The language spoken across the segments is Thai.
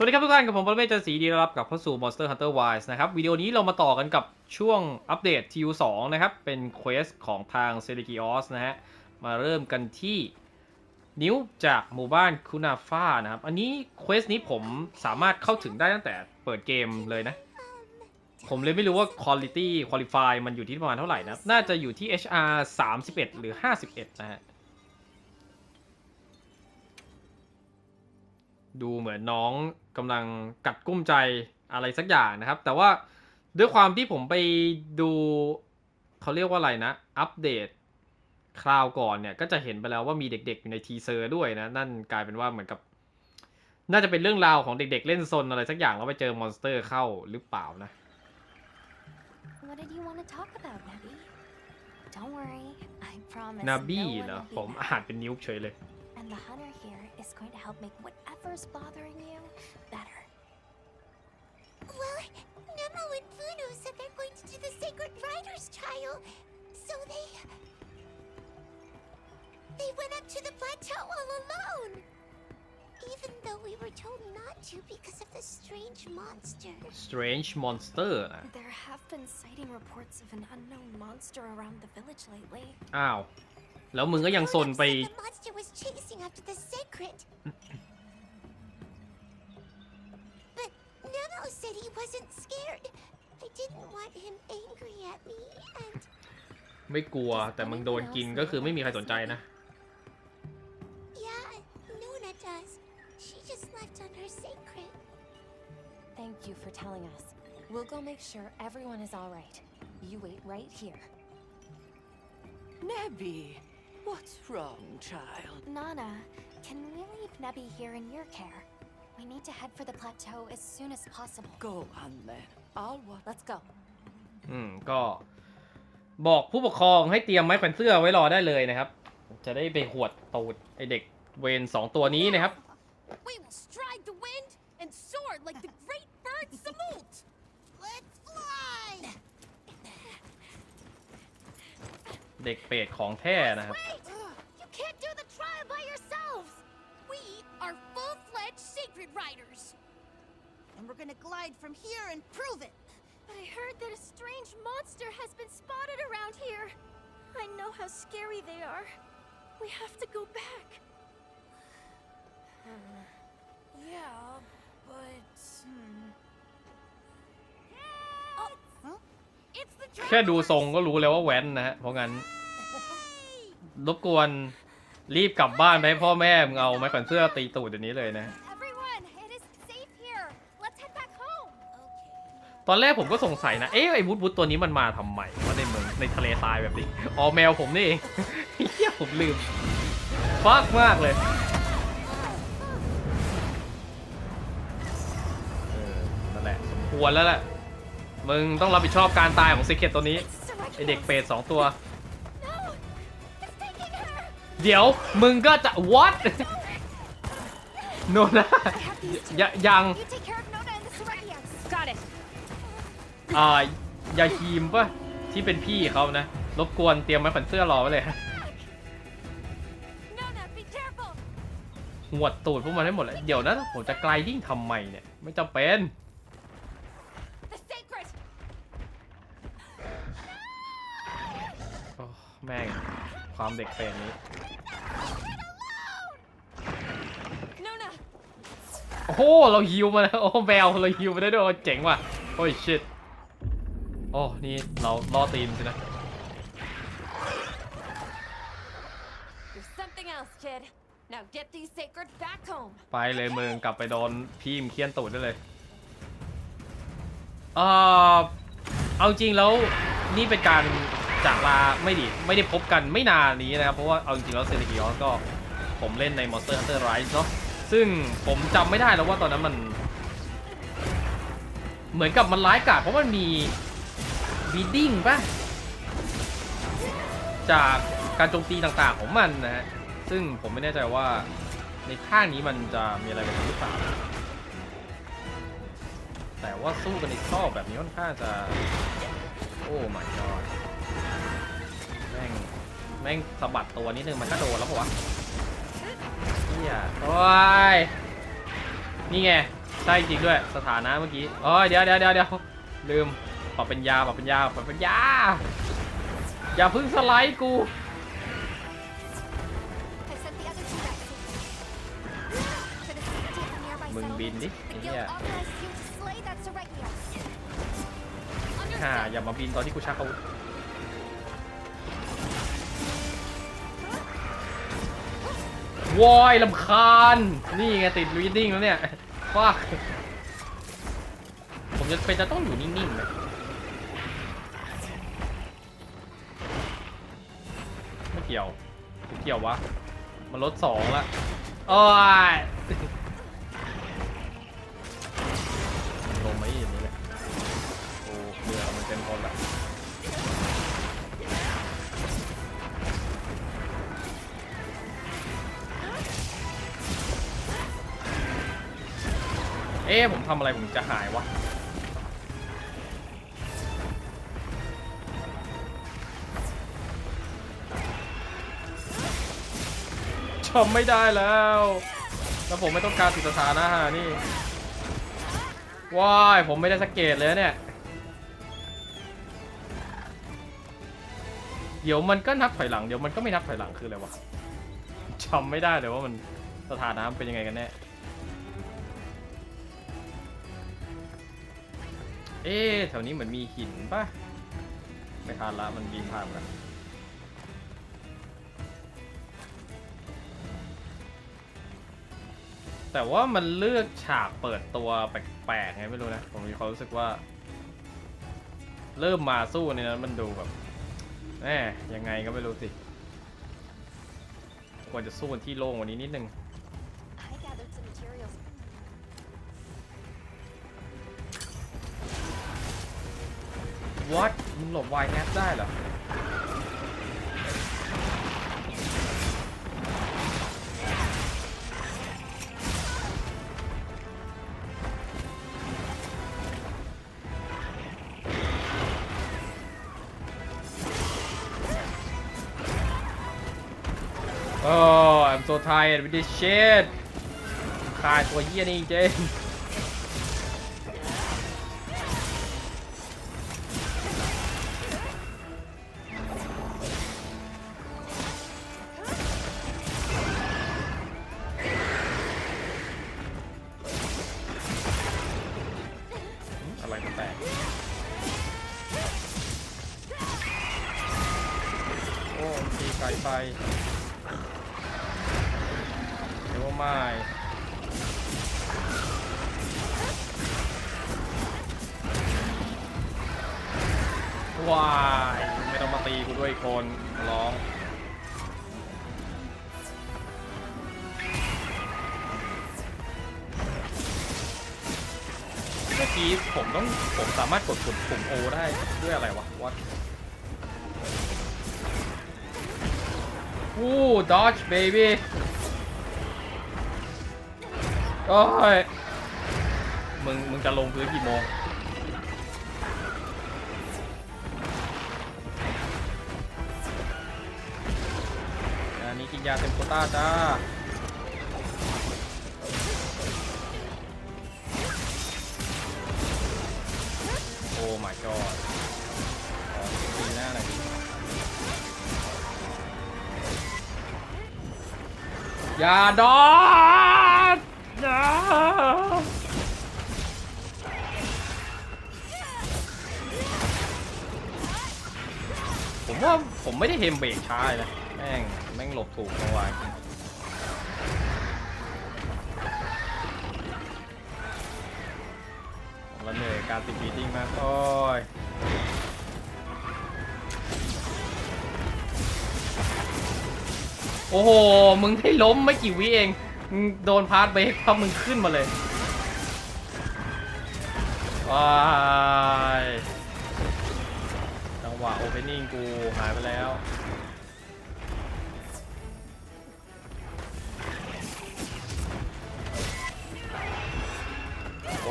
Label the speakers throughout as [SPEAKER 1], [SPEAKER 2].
[SPEAKER 1] สวัสดีครับทุกท่านกับผมปรเมศจันทร์ศรีดีรับกับเข้าสู่ Monster Hunter Wilds นะครับวิดีโอนี้เรามาต่อกันกับช่วงอัปเดต TU2 นะครับ เป็นเควสของทาง s e l e g i o s นะฮะ มาเริ่มกันที่นิ้วจากหมู่บ้านคุนาฟ้านะครับ อันนี้เควสนี้ผมสามารถเข้าถึงได้ตั้งแต่เปิดเกมเลยนะ ผมเลยไม่รู้ว่า Quality Qualify มันอยู่ที่ประมาณเท่าไหร่นะ น่าจะอยู่ที่ HR 31 หรือ 51 นะฮะ ดูเหมือนน้องกำลังกัดกุ้มใจอะไรสักอย่างนะครับ แต่ว่าด้วยความที่ผมไปดูเขาเรียกว่าอะไรนะ อัปเดตคราวก่อนเนี่ย ก็จะเห็นไปแล้วว่ามีเด็กๆอยู่ในทีเซอร์ด้วยนะ นั่นกลายเป็นว่าเหมือนกับ น่าจะเป็นเรื่องราวของเด็กๆเล่นซนอะไรสักอย่างแล้วไปเจอมอนสเตอร์เข้าหรือเปล่านะ
[SPEAKER 2] What did you want to talk about, Nabi? Don't worry, I promise.
[SPEAKER 1] นาบี้
[SPEAKER 2] no one
[SPEAKER 1] เหรอ
[SPEAKER 2] will be
[SPEAKER 1] ผม
[SPEAKER 2] hurt.
[SPEAKER 1] อ่านเป็นนิ้วเฉยเลย
[SPEAKER 2] And the hunter here is going to help make whatever's bothering you better.
[SPEAKER 3] Well, Nemo and Funu said they're going to do the Sacred Rider's Trial, so they... They went up to the plateau all alone! Even though we were told not to because of the strange monster.
[SPEAKER 1] Strange monster?
[SPEAKER 2] There have been sighting reports of an unknown monster around the village lately.
[SPEAKER 1] Ow. แล้วมึงก็ยังซน
[SPEAKER 3] Funo
[SPEAKER 1] ไป
[SPEAKER 3] said the monster was chasing after the Sacred. but Nemo said he wasn't scared. I didn't want him angry at me, and
[SPEAKER 1] ไม่กลัวแต่มึงโดนกินก็คือไม่มีใครสนใจนะ
[SPEAKER 3] yeah, Nuna does. She just left on her Sacred.
[SPEAKER 2] Thank you for telling us. We'll go make sure everyone is all right. You wait right here.
[SPEAKER 4] Nebby, what's wrong, child?
[SPEAKER 2] Nana, can we leave Nebby here in your care? We need to head for the plateau as soon as possible.
[SPEAKER 4] Go on then. I'll watch.
[SPEAKER 2] Let's go.
[SPEAKER 1] อืมก็บอกผู้ปกครองให้เตรียมไม้แขวนเสื้อไว้รอได้เลยนะครับ จะได้ไปหวดตูดไอเด็กเวนสองตัวนี้นะครับ
[SPEAKER 3] We will stride
[SPEAKER 1] เด็กเปรตของแท้นะครับ
[SPEAKER 3] Wait! You can't do the trial by yourselves! We are full-fledged Sacred Riders! And we're gonna glide from here and prove it!
[SPEAKER 2] But I heard that a strange monster has been spotted around here. I know how scary they are. We have to go back.
[SPEAKER 4] Yeah, but. Hmm.
[SPEAKER 1] แค่ดูทรงก็รู้แล้วว่าแว้นนะฮะ เพราะงั้น รบกวนรีบกลับบ้านไปให้พ่อแม่มึงเอาไม้แขวนเสื้อตีตูดเดี๋ยวนี้เลยนะ
[SPEAKER 3] Everyone, it is safe here. Let's head back home.
[SPEAKER 1] ตอนแรกผมก็สงสัยนะ เอ๊ะไอ้วุฒวุฒตัวนี้มันมาทำไมว่าในเมืองในทะเลทรายแบบนี้ อ๋อแมวผมนี่เอง เฮียผมลืมฟักมากเลยเออนั่นแหละสมควรแล้วแหละ มึงต้องรับผิดชอบการตายของซีเคตตัวนี้ไอเด็กเปรตสองตัว
[SPEAKER 3] No! It's taking her!
[SPEAKER 1] เดี๋ยวมึงก็จะ what โนนะยะยัง
[SPEAKER 3] You take care of Nona and the Soretians.
[SPEAKER 2] Got it.
[SPEAKER 1] อ่ายาฮีมปะที่เป็นพี่เขานะ รบกวนเตรียมไม้แขวนเสื้อรอไว้เลย
[SPEAKER 3] Nona, be careful!
[SPEAKER 1] หวดตูดพวกมันให้หมดเลยเดี๋ยวนะผมจะไกลดิ้งทำไมเนี่ย ไม่จำเป็น แม่งความเด็กเป็นนี้
[SPEAKER 3] Nona!
[SPEAKER 1] โอ้โห เราฮิวมาแล้ว โอ้แมวเราฮิวมาได้ด้วยโอ้เจ๋งว่ะ โอ้ยชิตโอ้นี่เราล่อตีนสินะ
[SPEAKER 2] You're something else, kid. Now get these sacred back home.
[SPEAKER 1] ไปเลยมึงกลับไปโดนพี่มเคียนตูดได้เลยเออเอาจริงแล้วนี่เป็นการ จากลาไม่ดิไม่ได้พบกันไม่นานนี้นะครับ เพราะว่าเอาจริงๆแล้วเซเลกิออสก็ผมเล่นใน Monster Hunter Rise เนาะซึ่งผมจำไม่ได้แล้วว่าตอนนั้นมัน เหมือนกับมันร้ายกาจเพราะมันมีบีดดิ้งป่ะ จากการโจมตีต่างๆของมันนะฮะซึ่งผมไม่แน่ใจว่าในภาคนี้มันจะมีอะไรแบบนี้หรือเปล่า แต่ว่าสู้กันในซอกแบบนี้ค่อนข้างจะ โอ้ my god ม่งแม่งสะบัดตัวนิดนึงมันก็โดนแล้วปะวะเฮียโอ้ยนี่ไงใช่จริงด้วยสถานะเมื่อกี้เอ้ยเดี๋ยวเดี๋ยวเดี๋ยวเดี๋ยวลืมปรับเป็นยาปรับเป็นยาปรับเป็นยาอย่าเพึ่งสไลด์กู
[SPEAKER 2] I sent the other two back safely. To the safety of the nearby
[SPEAKER 1] มึงบิน
[SPEAKER 2] settlement,
[SPEAKER 1] ดิ
[SPEAKER 2] the
[SPEAKER 1] ไอ้
[SPEAKER 2] guild
[SPEAKER 1] เหี้ย
[SPEAKER 2] authorized you to slay that Seregios.
[SPEAKER 1] ฮ่า
[SPEAKER 2] Understood.
[SPEAKER 1] อย่ามาบินตอนที่กูชักอาวุธ วอยลำคาญ นี่ไงติดรีดดิ้งแล้วเนี่ยฟ้าผมจะเป็นจะต้องอยู่นิ่งๆเลยไม่เกี่ยวไม่เกี่ยววะ มันลดสองละโอ้ย เอ๊ะผมทำอะไรผมจะหายวะชมไม่ได้แล้ว แล้วผมไม่ต้องการติดสถานะฮะนี่ว้ายผมไม่ได้สังเกตเลยเนี่ย เดี๋ยวมันก็นับถอยหลัง เดี๋ยวมันก็ไม่นับถอยหลังคืออะไรวะจำไม่ได้เลยว่ามันสถานะมันเป็นยังไงกันแน่ เอ๊ะแถวนี้เหมือนมีหินป่ะ ไม่ทันละมันบินผ่านกันแต่ว่ามันเลือกฉากเปิดตัวแปลกๆไงไม่รู้นะ ผมมีความรู้สึกว่า เริ่มมาสู้ในนั้นมันดูแบบแหมยังไงก็ไม่รู้สิ ควรจะสู้กันที่โล่งกวันนี้นิดนึง หลบวายแอปได้เหรอโอ้ I'm so tired with this shit คายตัวเยี่ยนี่จริง ไกลไปเดี๋ยวไม่ว้ายไม่ต้องมาตีกูด้วยคนร้องเมื่อกี้ผมต้องผมสามารถกดกดปุ่ม O ได้ด้วยอะไรวะวัด วู้ dodge baby โอ้ยมึง มึงจะลงพื้นกี่โมง อันนี้กินยาเต็มโคต้าจ้าโอ้ my god อย่าดอดอย่าผมว่าผมไม่ได้เฮมเบรกช้าเลยนะแม่งแม่งหลบถูกจังหวะจริงแล้วเหนื่อยกับการติดบีติ้งมากโอ้ย โอ้โห มึงได้ล้มไม่กี่วิเองมึงโดนพาร์ทเบรกเพราะมึงขึ้นมาเลยว้ายจังหวะโอเพนนิ่งกูหายไปแล้วโ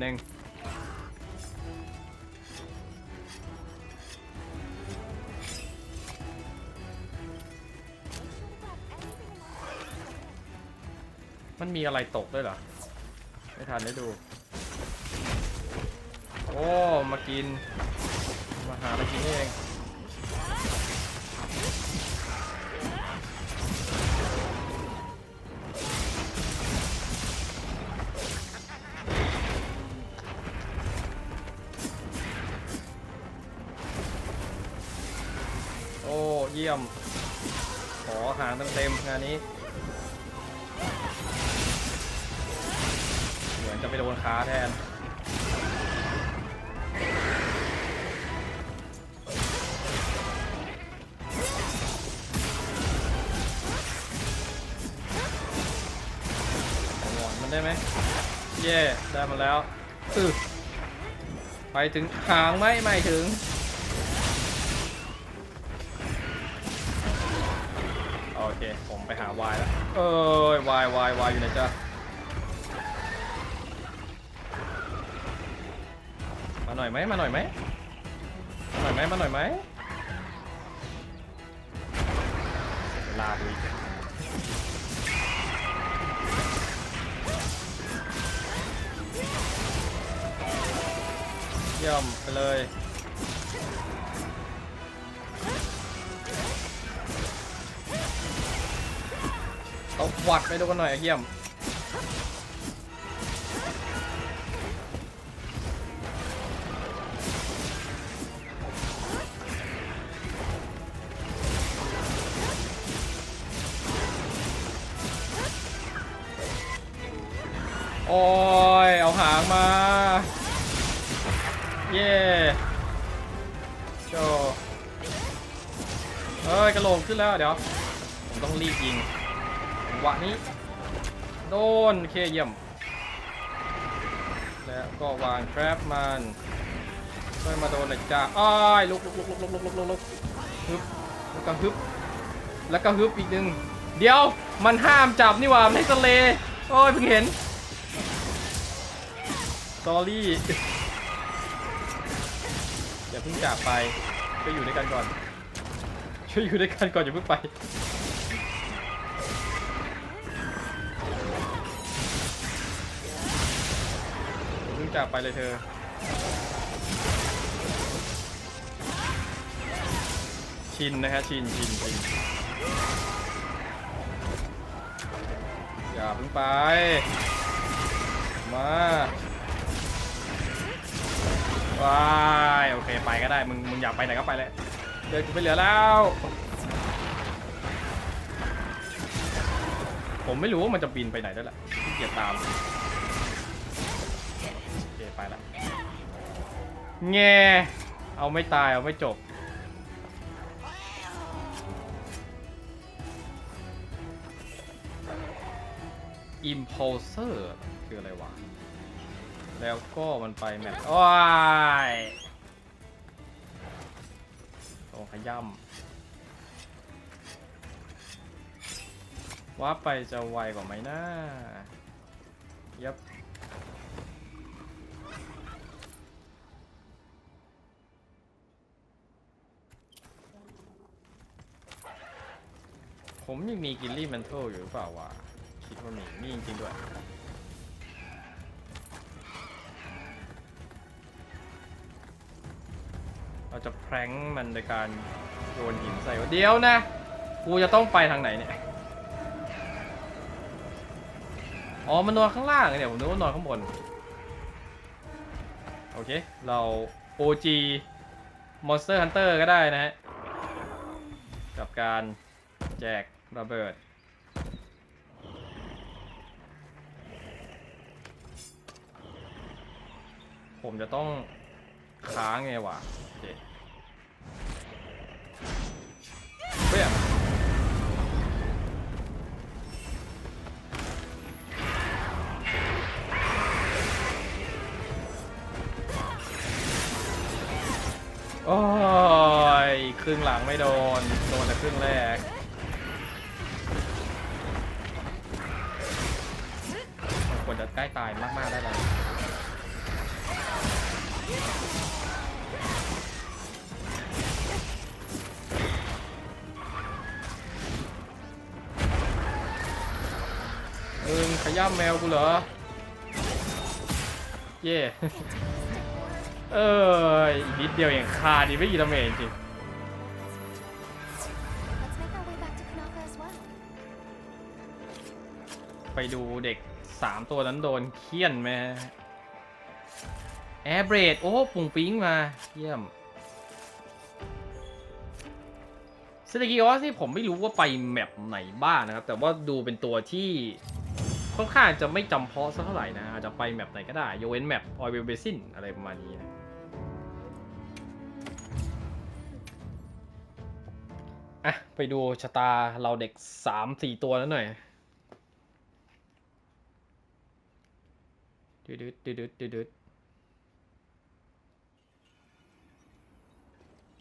[SPEAKER 1] หนึ่งมันมีอะไรตกด้วยเหรอ ไม่ทันได้ดู โอ้ มากิน มาหาอะไรกินเอง เต็มๆงานนี้ เหมือนจะไปโดนขาแทนหงอนมันได้ไหมเย่ได้มาแล้ว ไปถึงหางไหมไม่ถึง ไปหาวายแล้ว เอ้ยวายวายวายอยู่ไหนจ๊ะมาหน่อยไหมมาหน่อยไหมมาหน่อยไหมมาหน่อยไหมลาดูอีเยี่ยมไปเลย หวัดไปดูกันหน่อยไอ้เยี่ยมโอ้ย เอาหางมา เย่โจเฮ้ยกระโหลกขึ้นแล้วเดี๋ยว ผมต้องรีบยิง วะนี้ โดนเคเยี่ยม แล้วก็วางแทรปมันช่วยมาโดนหน่อยจ้าอ้ายลุกลุกลุกลุกลุกลุกลุกลุกลุกฮึบแล้วก็ฮึบแล้วก็ฮึบอีกหนึ่งเดี๋ยวมันห้ามจับนี่หว่าไม่ทะเลโอ้ยเพิ่งเห็นสอรี่อย่าเพิ่งจากไปช่วยอยู่ด้วยกันก่อนช่วยอยู่ด้วยกันก่อนอย่าเพิ่งไป จาไปเลยเธอ ชินนะฮะชินชินชินอย่าเพิ่งไป มาว้ายโอเคไปก็ได้ มึงมึงอยากไปไหนก็ไปเลยเดินกูไปเหลือแล้ว ผมไม่รู้ว่ามันจะบินไปไหนได้ละเกียจตาม แงเอาไม่ตายเอาไม่จบ Impulsor คืออะไรวะ แล้วก็มันไปแมปโอ้ยโอ้ขย่ำว่าไปจะไวกว่าไหมนะยับ ผมยังมีกิลลี่แมนเทลอยู่หรือเปล่าวะคิดว่ามีนี่จริงๆด้วย เราจะแพร้งมันโดยการโยนหินใส่เดี๋ยวนะ กูจะต้องไปทางไหนเนี่ย อ๋อ มันนอนข้างล่างเนี่ย ผมนึกว่านอนข้างบน โอเค เรา OG Monster Hunter ก็ได้นะฮะ กับการแจก ระเบิด ผมจะต้องค้างไงวะเคเปี้ยงโอ้ย ครึ่งหลังไม่โดน โดนแต่ครึ่งแรก ควรจะใกล้ตายมากๆได้แล้วมึงขย้ำแมวกูเหรอ เย่เอออีกนิดเดียวเองคาดีไม่กี่ดาเมจจริง
[SPEAKER 2] Let's make our way back to Kanaka as well.
[SPEAKER 1] ไปดูเด็ก สามตัวนั้นโดนเคี่ยนไหมแอร์เบรดโอ้ปุ่งปิ้งมา เยี่ยมเซเลกิออสนี่ผมไม่รู้ว่าไปแมปไหนบ้างนะครับ แต่ว่าดูเป็นตัวที่ค่อนข้างจะไม่จำเพาะสักเท่าไหร่นะ อาจจะไปแมปไหนก็ได้ยเวนแมปออยเวลเบซินอะไรประมาณนี้นะอะ ไปดูชะตาเราเด็กสามสี่ตัวนั้นหน่อย ดืดดืดดืดดืดดืด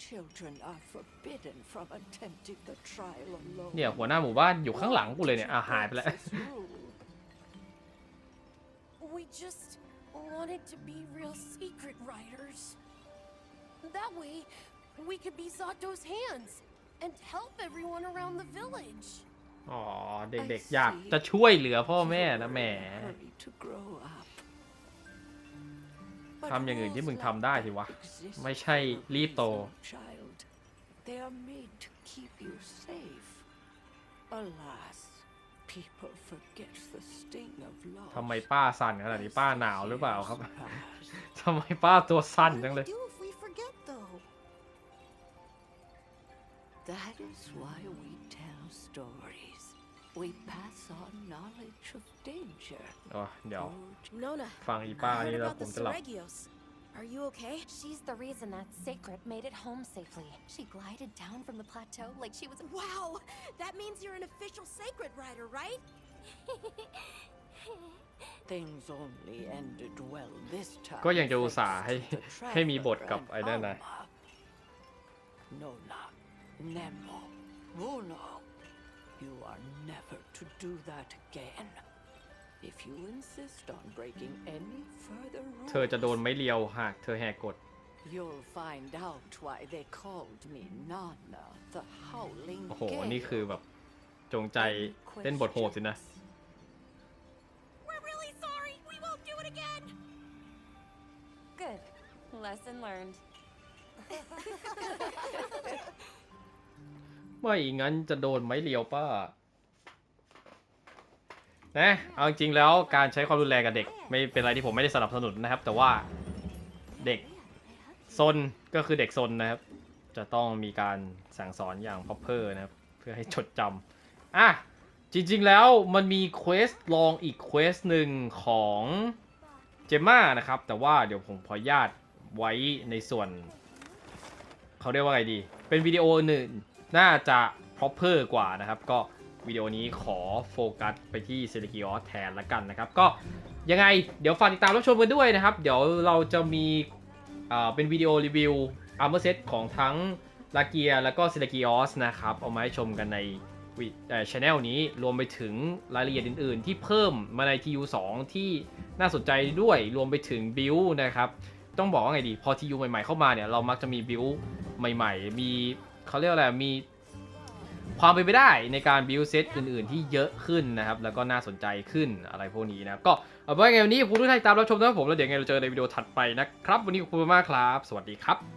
[SPEAKER 4] Children are forbidden from attempting the trial alone.
[SPEAKER 1] เนี่ยหัวหน้าหมู่บ้านอยู่ข้างหลังกูเลยเนี่ยอะหายไปแล้ว
[SPEAKER 4] Princess rule.
[SPEAKER 5] We just wanted to be real secret riders. That way, we could be Zato's hands and help everyone around the village.
[SPEAKER 1] อ๋อเด็กๆอยากจะช่วยเหลือพ่อแม่นะแหม ทำอย่างอื่นที่มึงทำได้สิวะ
[SPEAKER 4] But rules
[SPEAKER 1] ไม่ใช่
[SPEAKER 4] exist for a
[SPEAKER 1] รีบโต
[SPEAKER 4] reason, Child. They are made to keep you safe. Alas, people forget the sting of loss.
[SPEAKER 1] ทำไมป้าสั่นขนาดนี้ป้าหนาวหรือเปล่าครับ
[SPEAKER 4] Years pass.
[SPEAKER 1] ทำไมป้าตัวสั่น
[SPEAKER 3] What
[SPEAKER 1] จั
[SPEAKER 3] do
[SPEAKER 1] ง
[SPEAKER 3] we
[SPEAKER 1] เลย
[SPEAKER 3] do if we forget, though?
[SPEAKER 4] That is why we tell stories. We pass on knowledge of danger.
[SPEAKER 1] อ๋อ เดี๋ยว
[SPEAKER 4] Good
[SPEAKER 5] Nona,
[SPEAKER 1] ฟังอีป้า
[SPEAKER 5] I heard
[SPEAKER 1] นี่แล้ว
[SPEAKER 5] about
[SPEAKER 1] ผ
[SPEAKER 5] the
[SPEAKER 1] มจะหลับ
[SPEAKER 5] Seregios. Are you okay?
[SPEAKER 2] She's the reason that Sacred made it home safely. She glided down from the plateau like she was.
[SPEAKER 5] Wow, that means you're an official sacred rider, right?
[SPEAKER 4] Things only ended well this time.
[SPEAKER 1] ก็ยังจะอุตส่าห์ให้
[SPEAKER 4] thanks to the
[SPEAKER 1] ให้มีบท
[SPEAKER 4] traveler
[SPEAKER 1] กับ
[SPEAKER 4] and
[SPEAKER 1] ไอ้นั่นนะ
[SPEAKER 4] Alma. Nola, Nemo, Bruno, you are never to do that again. If you insist on breaking any further
[SPEAKER 1] เธอจะโดน
[SPEAKER 4] rules,
[SPEAKER 1] ไม่เลียวหากเธอแหกกฎ
[SPEAKER 4] you'll find out why they called me Nana, the howling
[SPEAKER 1] โอ้โห
[SPEAKER 4] gale.
[SPEAKER 1] นี่คือแบบจงใจ
[SPEAKER 4] Any
[SPEAKER 1] เล่นบทโหดสินะ
[SPEAKER 4] questions?
[SPEAKER 5] We're really sorry. We won't do it again.
[SPEAKER 2] Good. Lesson learned.
[SPEAKER 1] ไม่งั้นจะโดนไม้เลียวป้า นะ เอาจริงๆแล้วการใช้ความรุนแรงกับเด็ก ไม่เป็นอะไรที่ผมไม่ได้สนับสนุนนะครับ แต่ว่าเด็กซนก็คือเด็กซนนะครับ จะต้องมีการสั่งสอนอย่าง proper นะครับ เพื่อให้จดจำอะ จริงๆแล้วมันมีเควสลองอีกเควสหนึ่งของเจม่านะครับ แต่ว่าเดี๋ยวผมขอญาตไว้ในส่วน เขาเรียกว่าไงดี เป็นวิดีโอหนึ่ง น่าจะ proper กว่านะครับ ก็วิดีโอนี้ขอโฟกัสไปที่เซเลกิออสแทนละกันนะครับ ก็ยังไงเดี๋ยวฝากติดตามรับชมกันด้วยนะครับ เดี๋ยวเราจะมีเป็นวิดีโอรีวิวอาร์เมอร์เซตของทั้งลาเกียแล้วก็เซเลกิออสนะครับ เอามาให้ชมกันในวิช anel นี้รวมไปถึงรายละเอียดอื่น ๆ ที่เพิ่มมาใน TU2 ที่น่าสนใจด้วยรวมไปถึงบิลนะครับ ต้องบอกว่าไงดี พอ TU ใหม่ ๆ เข้ามาเนี่ย เรามักจะมีบิลใหม่ ๆ มี เขาเรียกอะไรมีความเป็นไปได้ในการบิวเซตอื่นๆ ที่เยอะขึ้นนะครับ แล้วก็น่าสนใจขึ้นอะไรพวกนี้นะครับ ก็เอาไว้ไงวันนี้คุณทุกท่านตามรับชมนะครับผมแล้วเดี๋ยวไงเราเจอในวิดีโอถัดไปนะครับ วันนี้ขอบคุณมากครับ สวัสดีครับ